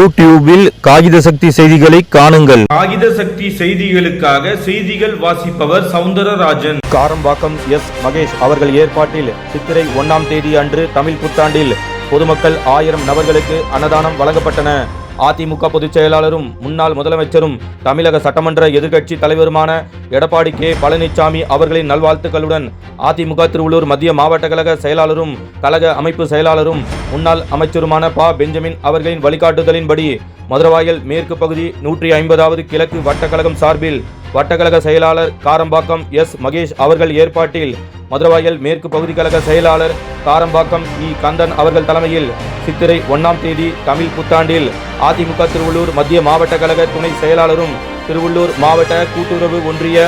யூடியூபில் காகித சக்தி செய்திகளை காணுங்கள். காகித சக்தி செய்திகளுக்காக செய்திகள் வாசிப்பவர் சவுந்தரராஜன். காரம்பாக்கம் எஸ். மகேஷ் அவர்கள் ஏற்பாட்டில் சித்திரை ஒன்னாம் தேதி அன்று தமிழ் புத்தாண்டில் பொதுமக்கள் ஆயிரம் நபர்களுக்கு அன்னதானம் வழங்கப்பட்டன. அதிமுக பொதுச் செயலாளரும் முன்னாள் முதலமைச்சரும் தமிழக சட்டமன்ற எதிர்க்கட்சி தலைவருமான எடப்பாடி கே. பழனிசாமி அவர்களின் நல்வாழ்த்துக்களுடன் அதிமுக திருவள்ளூர் மத்திய மாவட்ட கழக செயலாளரும் கழக அமைப்பு செயலாளரும் முன்னாள் அமைச்சருமான பா. பெஞ்சமின் அவர்களின் வழிகாட்டுதலின்படி மதுரவாயல் மேற்கு பகுதி நூற்றி ஐம்பதாவது கிழக்கு வட்டக்கழகம் சார்பில் வட்டக்கழக செயலாளர் காரம்பாக்கம் எஸ். மகேஷ் அவர்கள் ஏற்பாட்டில் மதுரவாயல் மேற்கு பகுதி கழக செயலாளர் காரம்பாக்கம் இ. கந்தன் அவர்கள் தலைமையில் சித்திரை ஒன்றாம் தேதி தமிழ் புத்தாண்டில் அதிமுக திருவள்ளூர் மத்திய மாவட்ட கழக துணை செயலாளரும் திருவள்ளூர் மாவட்ட கூட்டுறவு ஒன்றிய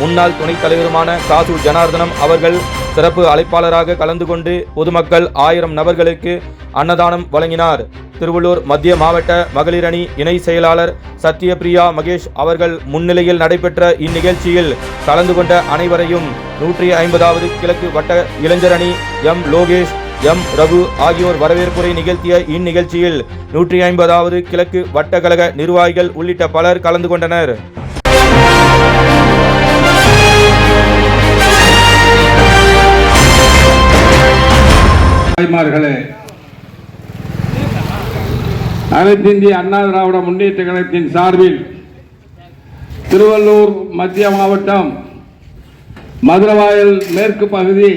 முன்னாள் துணைத் தலைவருமான காசு ஜனார்தனம் அவர்கள் சிறப்பு அழைப்பாளராக கலந்து கொண்டு பொதுமக்கள் ஆயிரம் நபர்களுக்கு அன்னதானம் வழங்கினார். திருவள்ளூர் மத்திய மாவட்ட மகளிர் அணி இணை செயலாளர் சத்யபிரியா மகேஷ் அவர்கள் முன்னிலையில் நடைபெற்ற இந்நிகழ்ச்சியில் கலந்து கொண்ட அனைவரையும் நூற்றி ஐம்பதாவது கிழக்கு வட்ட இளைஞர் அணி எம் லோகேஷ் எம் ரகு ஆகியோர் வரவேற்புரை நிகழ்த்திய இந்நிகழ்ச்சியில் நூற்றி ஐம்பதாவது கிழக்கு வட்டக்கழக நிர்வாகிகள் உள்ளிட்ட பலர் கலந்து கொண்டனர். தாய்மார்களே அனைத்து இந்திய அண்ணா திராவிட முன்னேற்ற கழகத்தின் சார்பில் திருவள்ளூர் மத்திய மாவட்டம் மதுரவாயல் மேற்கு பகுதி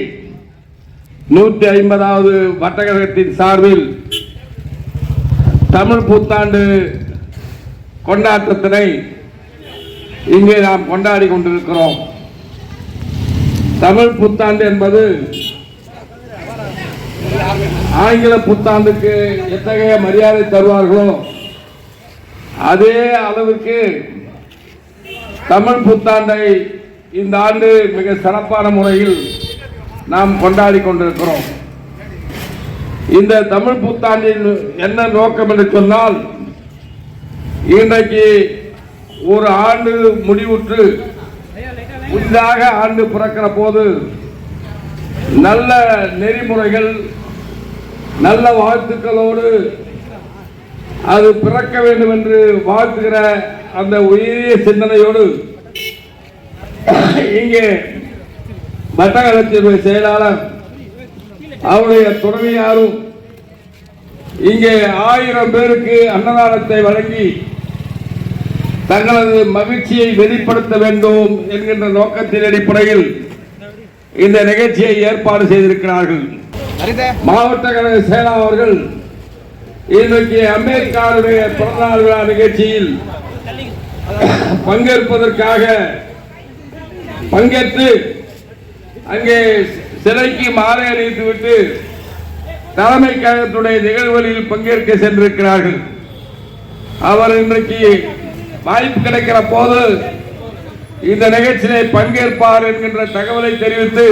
நூற்றி ஐம்பதாவது வட்டக்கழகத்தின் சார்பில் தமிழ் புத்தாண்டு கொண்டாட்டத்தினை இங்கே நாம் கொண்டாடி கொண்டிருக்கிறோம். தமிழ் புத்தாண்டு என்பது ஆங்கில புத்தாண்டுக்கு எத்தகைய மரியாதை தருவார்களோ அதே அளவுக்கு தமிழ் புத்தாண்டை இந்த ஆண்டு மிக சிறப்பான முறையில் நாம் கொண்டாடி கொண்டிருக்கிறோம். இந்த தமிழ் புத்தாண்டின் என்ன நோக்கம் என்று சொன்னால் இன்றைக்கு ஒரு ஆண்டு முடிவுற்று புதிதாக ஆண்டு பிறக்கிற போது நல்ல நெறிமுறைகள் நல்ல வாழ்த்துக்களோடு அது பிறக்க வேண்டும் என்று வாழ்த்துகிற அந்த உயரிய சிந்தனையோடு இங்கே வட்டக்கழகத்தினுடைய செயலாளர் அவருடைய துணைவியாரும் இங்கே ஆயிரம் பேருக்கு அன்னதானத்தை வழங்கி தங்களது மகிழ்ச்சியை வெளிப்படுத்த வேண்டும் என்கின்ற நோக்கத்தின் அடிப்படையில் இந்த நிகழ்ச்சியை ஏற்பாடு செய்திருக்கிறார்கள். மாவட்ட கழக செயலாளர் அவர்கள் இன்றைக்கு அமெரிக்காவுடைய பிறந்தநாள் விழா நிகழ்ச்சியில் பங்கேற்பதற்காக பங்கேற்று அங்கே சிலைக்கு மாலை அறிவித்துவிட்டு தலைமை கழகத்துடைய நிகழ்வுகளில் பங்கேற்க சென்றிருக்கிறார்கள். அவர் இன்றைக்கு வாய்ப்பு கிடைக்கிற போது இந்த நிகழ்ச்சியிலே பங்கேற்பார் என்கின்ற தகவலை தெரிவித்து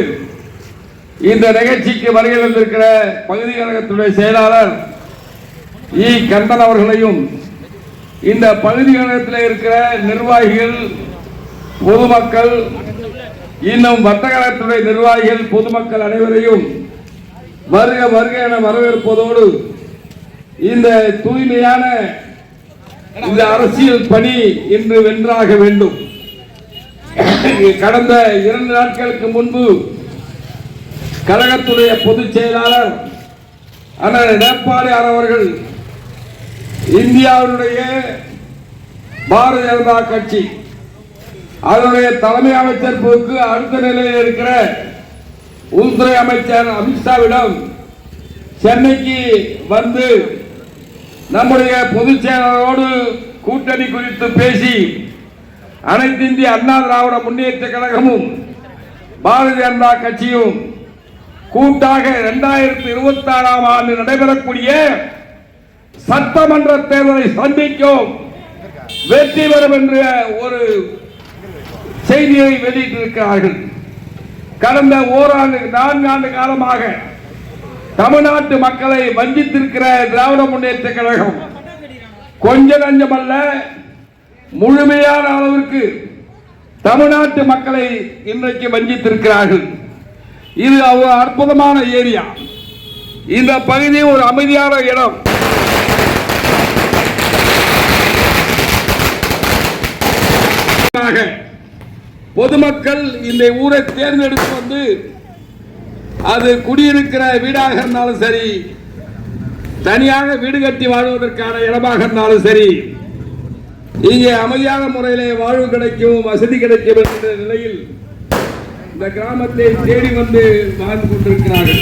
இந்த நிகழ்ச்சிக்கு வருகை வந்திருக்கிற பகுதி கழகத்துடைய செயலாளர் இ. கந்தன் அவர்களையும் இந்த பகுதி கழகத்தில் இருக்கிற நிர்வாகிகள் பொதுமக்கள் இன்னும் வர்த்தகத்துறை நிர்வாகிகள் பொதுமக்கள் அனைவரையும் வருக வருக என வரவேற்பதோடு இந்த தூய்மையான இந்த அரசியல் பணி இன்று வென்றாக வேண்டும். கடந்த இரண்டு நாட்களுக்கு முன்பு கழகத்துடைய பொதுச் செயலாளர் அண்ணன் எடப்பாடியார் அவர்கள் இந்தியாவினுடைய பாரதிய ஜனதா கட்சி அதனுடைய தலைமை அமைச்சர் பொறுப்பு அடுத்த நிலையில் இருக்கிற உள்துறை அமைச்சர் அமித்ஷாவிடம் சென்னைக்கு வந்து நம்முடைய பொதுச் செயலாளரோடு கூட்டணி குறித்து பேசி அனைத்து இந்திய அண்ணா திராவிட முன்னேற்ற கழகமும் பாரதிய ஜனதா கட்சியும் கூட்டாக இரண்டாயிரத்தி இருபத்தி ஆறாம் ஆண்டு நடைபெறக்கூடிய சட்டமன்ற தேர்தலை சந்திக்கும் வெற்றி பெறும் என்ற ஒரு செய்தியை வெளியிட்டிருக்கிறார்கள். கடந்த ஓராண்டு நான்கு ஆண்டு காலமாக தமிழ்நாட்டு மக்களை வஞ்சித்திருக்கிற திராவிட முன்னேற்ற கழகம் கொஞ்ச நஞ்சமல்ல முழுமையான அளவிற்கு தமிழ்நாட்டு மக்களை இன்றைக்கு வஞ்சித்திருக்கிறார்கள். இது ஒரு அற்புதமான ஏரியா. இந்த பகுதி ஒரு அமைதியான இடம். பொதுமக்கள் இந்த ஊரை தேர்ந்தெடுத்து வந்து அது குடியிருக்கிற வீடாக இருந்தாலும் சரி தனியாக வீடு கட்டி வாழ்வதற்கான இடமாக இருந்தாலும் சரி இங்கே அமைதியான முறையிலே வாழ்வு கிடைக்கும் வசதி கிடைக்கும் என்ற நிலையில் இந்த கிராமத்தை தேடி வந்து வாழ்ந்து கொண்டிருக்கிறார்கள்.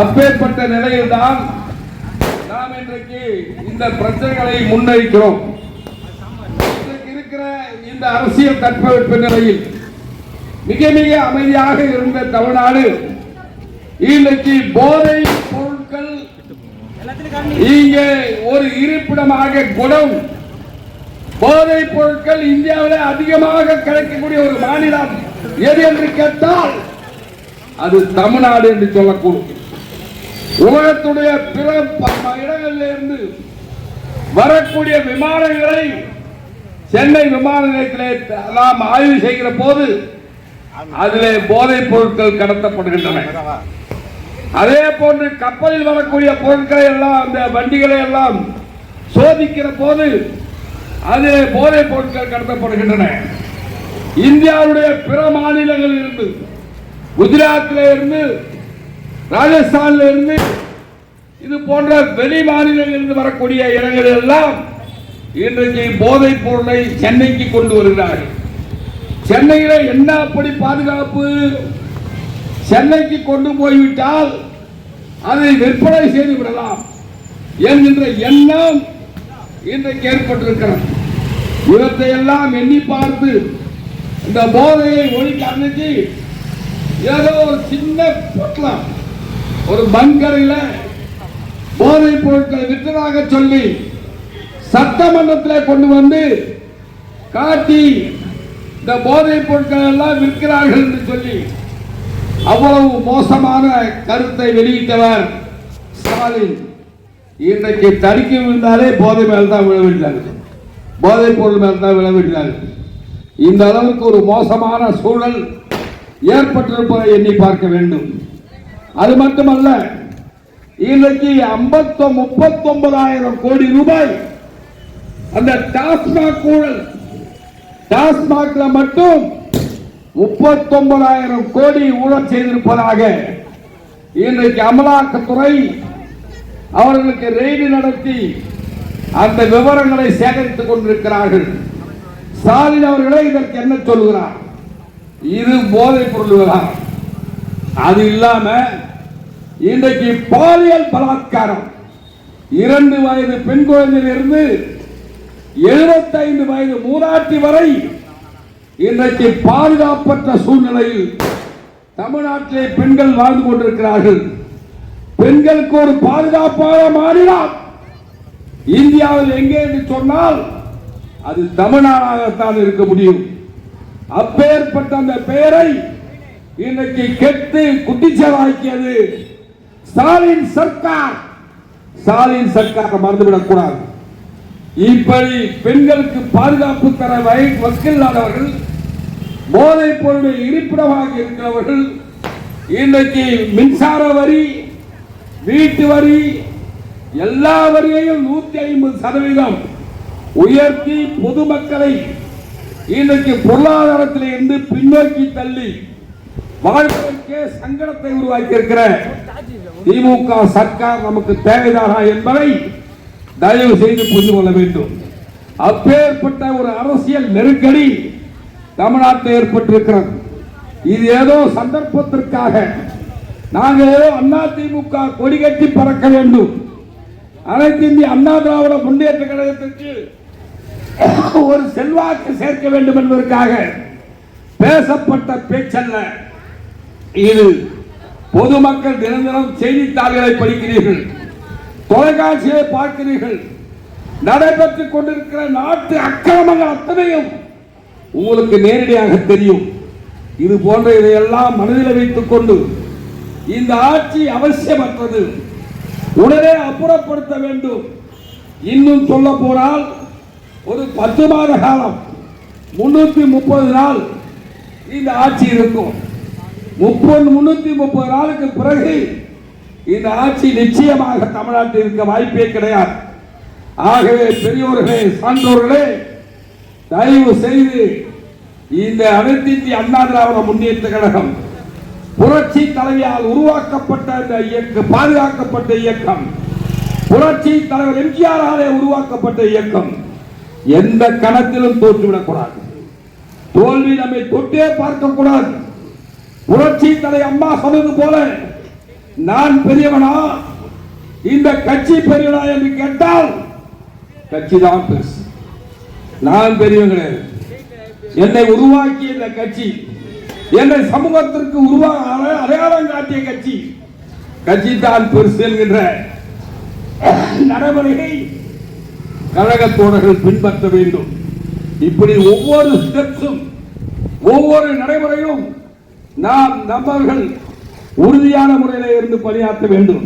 அப்பேற்பட்ட நிலையில்தான் நாம் இன்றைக்கு இந்த பிரச்சனைகளை முன்னறிக்கிறோம் இருக்கிற இந்த அரசியல் தட்பவெட்ப நிலையில் மிக மிக அமைதியாக இருந்த தமிழ்நாடு இன்றைக்கு போதை பொருட்கள் இங்கே ஒரு இருப்பிடமாக குணம். போதைப் பொருட்கள் இந்தியாவில் அதிகமாக கிடைக்கக்கூடிய ஒரு மாநிலம். எது என்று கேட்டால் அது தமிழ்நாடு என்று சொல்லக்கூடும். உலகத்துடைய பிற ப- இடங்களில் இருந்து வரக்கூடிய விமானங்களை சென்னை விமான நிலையத்திலே நாம் ஆய்வு செய்கிற போது அதிலே போதைப் பொருட்கள் கடத்தப்படுகின்றன. அதே போன்று கப்பலில் வரக்கூடிய பொருட்களை எல்லாம் அந்த வண்டிகளை எல்லாம் சோதிக்கிற போது அதிலே போதைப் பொருட்கள் கடத்தப்படுகின்றன. இந்தியாவுடைய பிற மாநிலங்களில் இருந்து குஜராத்தில் இருந்து ராஜஸ்தான்ல இருந்து இது போன்ற வெளி மாநிலங்களில் இருந்து வரக்கூடிய இடங்கள் எல்லாம் இன்றைக்கு போதைப் பொருளை சென்னைக்கு கொண்டு வருகிறார்கள். சென்னையில் என்ன அப்படி பாதுகாப்பு? சென்னைக்கு கொண்டு போய்விட்டால் அதை விற்பனை செய்து விடலாம் என்கின்ற எண்ணம் இன்றைக்கு ஏற்பட்டிருக்கிறது. இவற்றையெல்லாம் எண்ணி பார்த்து இந்த போதையை ஒழிக்க அன்னைக்கு ஏதோ ஒரு சின்ன பொட்டலம் ஒரு பங்கரையில் போதைப் பொருட்களை விற்றதாக சொல்லி சட்டமன்றத்தில் கொண்டு வந்து காட்டி இந்த போதைப் பொருட்கள் எல்லாம் விற்கிறார்கள் என்று சொல்லி அவ்வளவு மோசமான கருத்தை வெளியிட்டவர் ஸ்டாலின். இன்றைக்கு தடுக்கி விழுந்தாலே போதை மேல் தான் விழ விடுகிறார்கள் போதைப் பொருள் மேல் தான் விழ விடுகிறார்கள் இந்த அளவுக்கு ஒரு மோசமான சூழல் ஏற்பட்டிருப்பதை எண்ணி பார்க்க வேண்டும். அது மட்டுமல்ல இன்றைக்கு ஐம்பத்தி முப்பத்தி ஒன்பதாயிரம் கோடி ரூபாய் அந்த டாஸ்மாக் ஊழல் டாஸ்மாக்ல மட்டும் முப்பத்தொன்பதாயிரம் கோடி ஊழல் செய்திருப்பதாக இன்றைக்கு அமலாக்கத்துறை அவர்களுக்கு ரெய்டு நடத்தி அந்த விவரங்களை சேகரித்துக் கொண்டிருக்கிறார்கள். ஸ்டாலின் அவர்களே இதற்கு என்ன சொல்லுகிறார்? இது போதைப் பொருள்களா அது இல்லாம இன்றைக்கு பாலியல் பலாத்காரம். இரண்டு வயது பெண் குழந்தையிலிருந்து எழுபத்தைந்து வயது மூதாட்டி வரை இன்றைக்கு பாதுகாப்பற்ற சூழ்நிலையில் தமிழ்நாட்டிலே பெண்கள் வாழ்ந்து கொண்டிருக்கிறார்கள். பெண்களுக்கு ஒரு பாதுகாப்பான மாநிலம் இந்தியாவில் எங்கே என்று சொன்னால் அது தமிழனாகத்தான் இருக்க முடியும். அப்பேற்பட்ட அந்த பெயரை இன்றைக்கு கெட்டு குட்டிச்சலாக்கியது ஸ்டாலின் சர்க்கார். ஸ்டாலின் சர்க்கார் மறந்துவிடக் கூடாது இப்படி பெண்களுக்கு பாதுகாப்பு தர வகை- வக்கில்லாதவர்கள் போதைப் பொருளை இருப்பிடமாக இருக்கிறவர்கள் இன்றைக்கு மின்சார வரி வீட்டு வரி எல்லா வரியையும் நூத்தி ஐம்பது சதவீதம் உயர்த்தி பொதுமக்களை இன்றைக்கு பொருளாதாரத்தில் இருந்து பின்னோக்கி தள்ளி வாழ்வதற்கே சங்கடத்தை உருவாக்கி இருக்கிற திமுக சர்க்கார் நமக்கு தேவைதானா என்பதை தயவு செய்து புரிந்து கொள்ள வேண்டும். அப்பேற்பட்ட ஒரு அரசியல் நெருக்கடி தமிழ்நாட்டில் ஏற்பட்டிருக்கிறது. இது ஏதோ சந்தர்ப்பத்திற்காக. நாங்கள் ஏதோ அண்ணா திமுக கொடி கட்டி பறக்க வேண்டும். அனைத்து இந்திய அண்ணா திராவிட முன்னேற்ற கழகத்திற்கு ஒரு செல்வாக்கு சேர்க்க வேண்டும் என்பதற்காக பேசப்பட்ட பேச்சல்ல. இது பொதுமக்கள் தினம் செய்தித்தாள்களை படிக்கிறீர்கள். தொலைக்காட்சியை பார்க்கிறீர்கள். நடைபெற்றுக் கொண்டிருக்கிற நாட்டு அக்கிரமங்கள் அத்தனையும் உங்களுக்கு நேரடியாக தெரியும். இது போன்ற இதையெல்லாம் மனதில் வைத்துக் கொண்டு இந்த ஆட்சி அவசியமற்றது. உடனே அப்புறப்படுத்த வேண்டும். இன்னும் சொல்ல போனால் ஒரு பத்து மாத காலம் முன்னூத்தி முப்பது நாள் இந்த ஆட்சி இருக்கும். முப்பது முன்னூத்தி முப்பது நாளுக்கு பிறகு இந்த ஆட்சி நிச்சயமாக தமிழ்நாட்டில் இருக்க வாய்ப்பே கிடையாது. ஆகவே பெரியோர்களே சான்றோர்களே தயவு செய்து இந்த அனைத்திந்திய அண்ணா திராவிட முன்னேற்ற கழகம் புரட்சி தலைவியால் உருவாக்கப்பட்ட இந்த இயக்கம் பாதுகாக்கப்பட்ட இயக்கம் புரட்சி தலைவர் எம்ஜிஆராலே உருவாக்கப்பட்ட இயக்கம் எந்த கணத்திலும் தோற்றுவிடக்கூடாது. தோல்வி நம்மை தொட்டே பார்க்க கூடாது புரட்சி தலை அம்மா சொன்னது போல நான் பெரியவனா? இந்த கட்சி பெரியவனா என்று கேட்டால் கட்சி தான் பெருசு. நான் பெரியவன் கிடையாது. என்னை உருவாக்கிய இந்த கட்சி என்னை சமூகத்திற்கு உருவாக அடையாளம் காட்டிய கட்சி கட்சி தான் பெருசு என்கின்ற நடைமுறையை கழக தோழர்கள் பின்பற்ற வேண்டும். இப்படி ஒவ்வொரு ஸ்டெப்ஸும் ஒவ்வொரு நடைமுறையும் நாம் நம்பர்கள் உறுதியான முறையில் இருந்து பணியாற்ற வேண்டும்.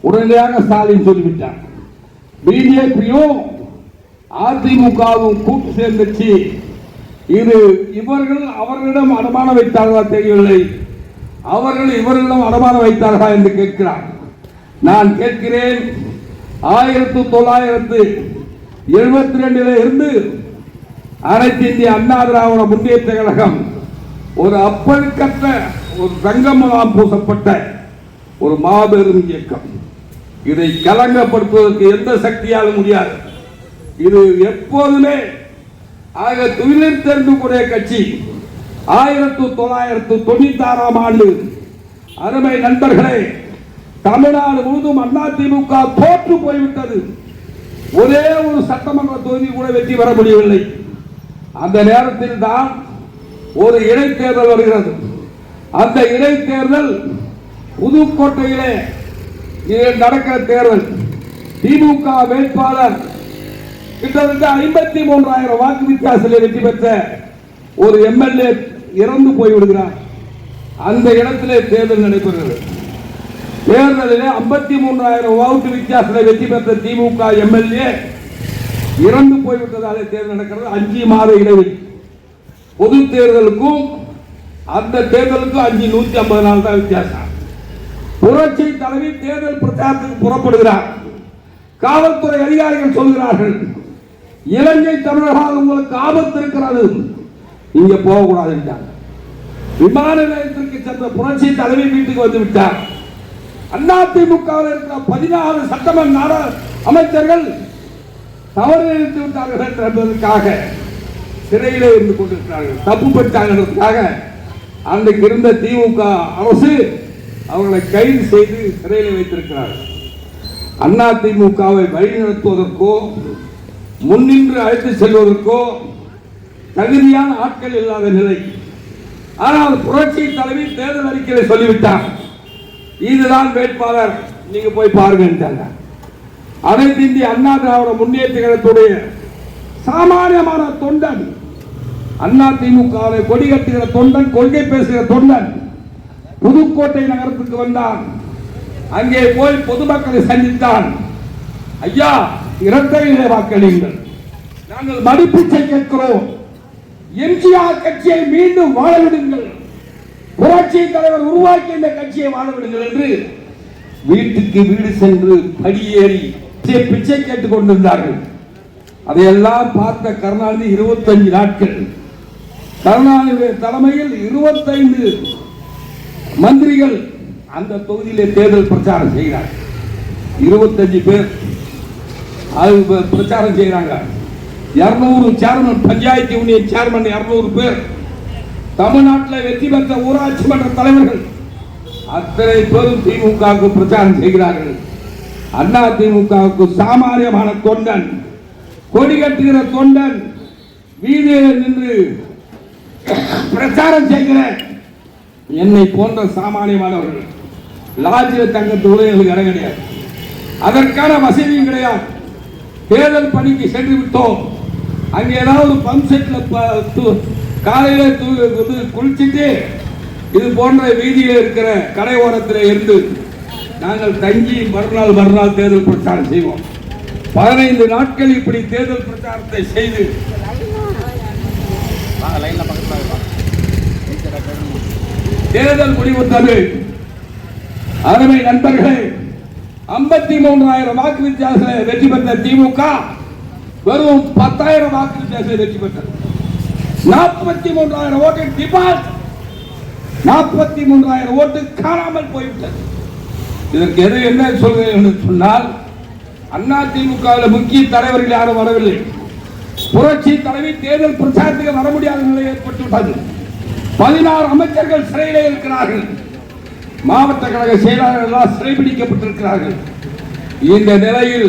உடனடியாக ஸ்டாலின் சொல்லிவிட்டார். பிஜேபியும் அதிமுகவும் கூட்டு சேர்ந்துச்சு. இது இவர்கள் அவர்களிடம் அடமானம் வைத்தார்களா தெரியவில்லை. அவர்கள் இவர்களிடம் அடமானம் வைத்தார்களா என்று கேட்கிறார். நான் கேட்கிறேன் ஆயிரத்து தொள்ளாயிரத்து எழுபத்தி ரெண்டுல இருந்து அனைத்து இந்திய அண்ணா திராவிட முன்னேற்ற கழகம் ஒரு அப்பழுக்கற்ற ஒரு தங்கமலாம் பூசப்பட்ட ஒரு மாபெரும் இயக்கம். இதை கலங்கப்படுத்துவதற்கு எந்த சக்தியாலும் முடியாது. இது எப்போதுமே ஆக துயிலில் தெரிந்து கூடிய கட்சி. ஆயிரத்து தொள்ளாயிரத்து தொண்ணூத்தி ஆறாம் ஆண்டு அருமை நண்பர்களே தமிழ்நாடு முழுதும் அதிமுக தோற்று போய்விட்டது. ஒரே ஒரு சட்டமன்ற தொகுதி கூட வெற்றி பெற முடியவில்லை. அந்த நேரத்தில் தான் ஒரு இடைத்தேர்தல் வருகிறது. அந்த இடைத்தேர்தல் புதுக்கோட்டையிலே நடக்கிற தேர்தல். திமுக வேட்பாளர் கிட்டத்தட்ட ஐம்பத்தி மூன்றாயிரம் வாக்கு வித்தியாசத்தில் வெற்றி பெற்ற ஒரு எம்எல்ஏ இறந்து போய்விடுகிறார். அந்த இடத்திலே தேர்தல் நடைபெறுகிறது. தேர்தலில் ஐம்பத்தி மூன்றாயிரம் வாக்கு வித்தியாசத்தில் வெற்றி பெற்ற திமுக எம்எல்ஏ. இறந்து போய்விட்டதாலே தேர்தல் நடக்கிறது. அஞ்சு மாத இடைவெளி. பொது தேர்தலுக்கும் அந்த தேர்தலுக்கும் அஞ்சு நூத்தி ஐம்பது நாள் தான் வித்தியாசம். புரட்சி தலைவி தேர்தல் பிரச்சாரத்துக்கு புறப்படுகிறார். காவல்துறை அதிகாரிகள் சொல்கிறார்கள் இலங்கை தமிழர்களால் உங்களுக்கு ஆபத்து இருக்கிறது. இங்க போகக்கூடாது விமான நிலையத்திற்கு சென்ற புரட்சி தலைவி வீட்டுக்கு வந்து விட்டார். அதிமுகவில் இருக்கிற பதினாறு சட்டமன்ற அமைச்சர்கள் தவறு நினைத்து விட்டார்கள் என்பதற்காக சிறையிலே இருந்து கொண்டிருக்கிறார்கள். தப்பு பெற்றாங்கிறதுக்காக அன்றைக்கு இருந்த திமுக அரசு அவர்களை கைது செய்து சிறையில் வைத்திருக்கிறார்கள். அண்ணா திமுகவை வழிநடத்துவதற்கோ முன்னின்று அழைத்து செல்வதற்கோ தகுதியான ஆட்கள் இல்லாத நிலை. ஆனால் புரட்சி தலைவி தேர்தல் அறிக்கையை சொல்லிவிட்டார். இதுதான் வேட்பாளர். நீங்க போய் பாருங்க அனைத்து இந்திய அண்ணா திராவிட முன்னேற்ற கழகத்துடைய சாமானியமான தொண்டன் அண்ணா திமுகவை கொடி கட்டுகிற தொண்டன் கொள்கை பேசுகிற தொண்டன் புதுக்கோட்டை நகரத்துக்கு வந்தான். அங்கே போய் பொதுமக்களை சந்தித்தான். ஐயா இரட்டையிலே வாக்களியுங்கள். நாங்கள் மதிப்பீச்சை கேட்கிறோம். எம்ஜிஆர் கட்சியை மீண்டும் வாழ விடுங்கள். புரட்சி தலைவர் உருவாக்கி இந்த கட்சியை வாழ விடுங்கள் என்று வீட்டுக்கு வீடு சென்று படியேறி பிச்சை- பிச்சை கேட்டுக் கொண்டிருந்தார்கள். அதையெல்லாம் பார்த்த கருணாநிதி இருபத்தஞ்சு நாட்கள். கருணாநிதி தலைமையில் இருபத்தைந்து மந்திரிகள் அந்த தொகுதியிலே தேர்தல் பிரச்சாரம் செய்கிறார் இருபத்தஞ்சு பேர் அது பிரச்சாரம் செய்கிறாங்க இருநூறு சேர்மன் பஞ்சாயத்து யூனியன் சேர்மன் இருநூறு பேர் தமிழ்நாட்டில் வெற்றி பெற்ற ஊராட்சி மன்ற தலைவர்கள் அத்தனை பேரும் திமுகவுக்கு பிரச்சாரம் செய்கிறார்கள். அண்ணா திமுகவுக்கு சாமானியமான தொண்டன் கொடி கட்டுகிற தொண்டன் வீதியில் நின்று பிரச்சாரம் செய்கிற என்னை போன்ற சாமானியமானவர்கள் லாஜில் தங்கத்து எங்களுக்கு இடம் கிடையாது. அதற்கான வசதியும் கிடையாது. தேர்தல் பணிக்கு சென்று விட்டோம். அங்கே ஏதாவது பம்ப் செட்டில் காலையில வந்து குளிச்சுட்டு இது போன்ற வீதியில் இருக்கிற கடை ஓரத்தில் இருந்து நாங்கள் தங்கி மறுநாள் மறுநாள் தேர்தல் பிரச்சாரம் செய்வோம். பதினைந்து நாட்கள் இப்படி தேர்தல் பிரச்சாரத்தை செய்து தேர்தல் முடிவுற்றது அருமை நண்பர்களே ஐம்பத்தி மூன்றாயிரம் வாக்கு வித்தியாசத்தில் வெற்றி பெற்ற திமுக வெறும் பத்தாயிரம் வாக்கு வித்தியாசத்தில் வெற்றி பெற்றது. நாற்பத்தி மூன்றாயிரம் ஓட்டு டிபால்ட் நாற்பத்தி மூன்றாயிரம் ஓட்டு காணாமல் போய்விட்டது. இதற்கு எது என்ன சொல்கிறேன் என்று சொன்னால் அண்ணா திமுகவில் முக்கிய தலைவர்கள் யாரும் வரவில்லை. புரட்சி தலைவி தேர்தல் பிரச்சாரத்துக்கு வர முடியாத நிலை ஏற்பட்டுவிட்டது. பதினாறு அமைச்சர்கள் சிறையிலே இருக்கிறார்கள். மாவட்ட கழக செயலாளர்கள் எல்லாம் சிறைபிடிக்கப்பட்டிருக்கிறார்கள். இந்த நிலையில்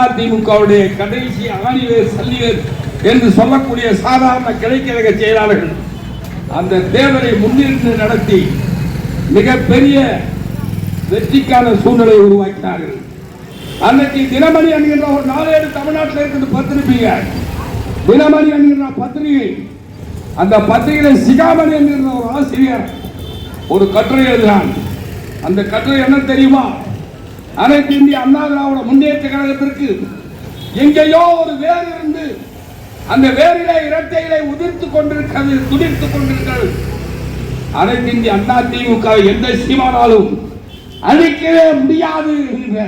அதிமுகவுடைய கடைசி ஆணிவேர் சல்லிவேர் என்று சொல்லக்கூடிய சாதாரண கிளைக்கழக செயலாளர்கள் அந்த தேவரை முன்னிறுத்து நடத்தி மிகப்பெரிய வெற்றிக்கான சூழ்நிலை உருவாக்கினார்கள். அன்னைக்கு தினமணி என்கின்ற ஒரு நாளேடு தமிழ்நாட்டில் இருக்கிறது பத்திரிப்பீங்க தினமணி என்கின்ற பத்திரிகை. அந்த பத்திரிகையில சிகாமணி என்கின்ற ஒரு ஆசிரியர் ஒரு கட்டுரை எழுதினான். அந்த கட்டுரை என்ன தெரியுமா? அனைத்து இந்திய அண்ணா திராவிட முன்னேற்ற கழகத்திற்கு எங்கேயோ ஒரு வேறு இருந்து அந்த வேரிலே இரட்டைகளை உதிர்த்துக் கொண்டிருக்கிறது துடித்துக் கொண்டிருக்கிறது. அனைத்து இந்திய அண்ணா திமுக எந்த சீமானாலும் அழிக்கவே முடியாது என்ற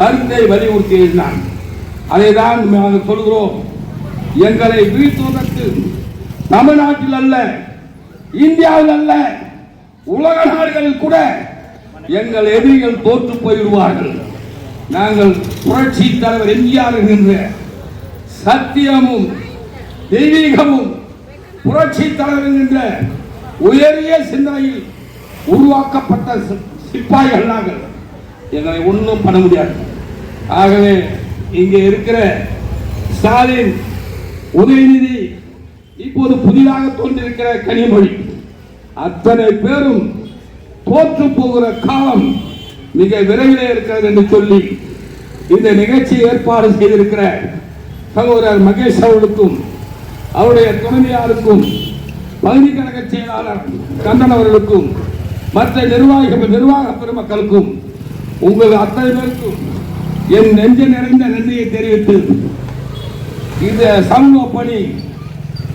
கருத்தை வலியுறுத்தி எழுதினான் அதை தான் நாங்கள் சொல்கிறோம். எங்களை வீழ்த்துவதற்கு தமிழ்நாட்டில் அல்ல இந்தியாவில் அல்ல உலக நாடுகளில் கூட எங்கள் எதிரிகள் தோற்று போயிடுவார்கள். நாங்கள் புரட்சி தலைவர் எம்ஜிஆர் என்கின்ற சத்தியமும் தெய்வீகமும் புரட்சி தலைவர் என்கின்ற உயரிய சிந்தனையில் உருவாக்கப்பட்ட சி- சிப்பாய்கள் நாங்கள். எங்களை ஒன்றும் பண்ண முடியாது. ஆகவே இங்கே இருக்கிற ஸ்டாலின் உதயநிதி இப்போது புதிதாக தோன்றிருக்கிற கனிமொழி. அத்தனை பேரும் தோற்று போகிற காலம் மிக விரைவில் இருக்கிறது என்று சொல்லி இந்த நிகழ்ச்சி ஏற்பாடு செய்திருக்கிற சகோதரர் மகேஷ் அவர்களுக்கும் அவருடைய துணைவியாருக்கும் பகுதி கழக செயலாளர் கண்ணன் அவர்களுக்கும் மற்ற நிர்வாக நிர்வாக பெருமக்களுக்கும் உங்கள் அத்தனை பேருக்கும் என் நெஞ்ச நிறைந்த நன்றியை தெரிவித்து இந்த சமூக பணி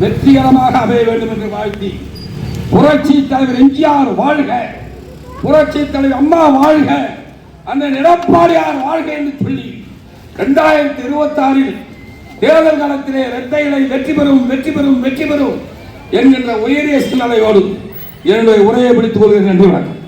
வெற்றிகரமாக அமைய வேண்டும் என்று வாழ்த்தி புரட்சி தலைவர் எம்ஜிஆர் வாழ்க புரட்சி தலைவர் அம்மா வாழ்க அந்த எடப்பாடியார் வாழ்க என்று சொல்லி இரண்டாயிரத்தி இருபத்தி ஆறில் தேர்தல் காலத்திலே இரட்டை இலை வெற்றி பெறும் வெற்றி பெறும் வெற்றி பெறும் என்கின்ற உயரிய சிந்தனையோடும் என்னுடைய உரையை பிடித்துக் கொள்கிறேன் என்று வணக்கம்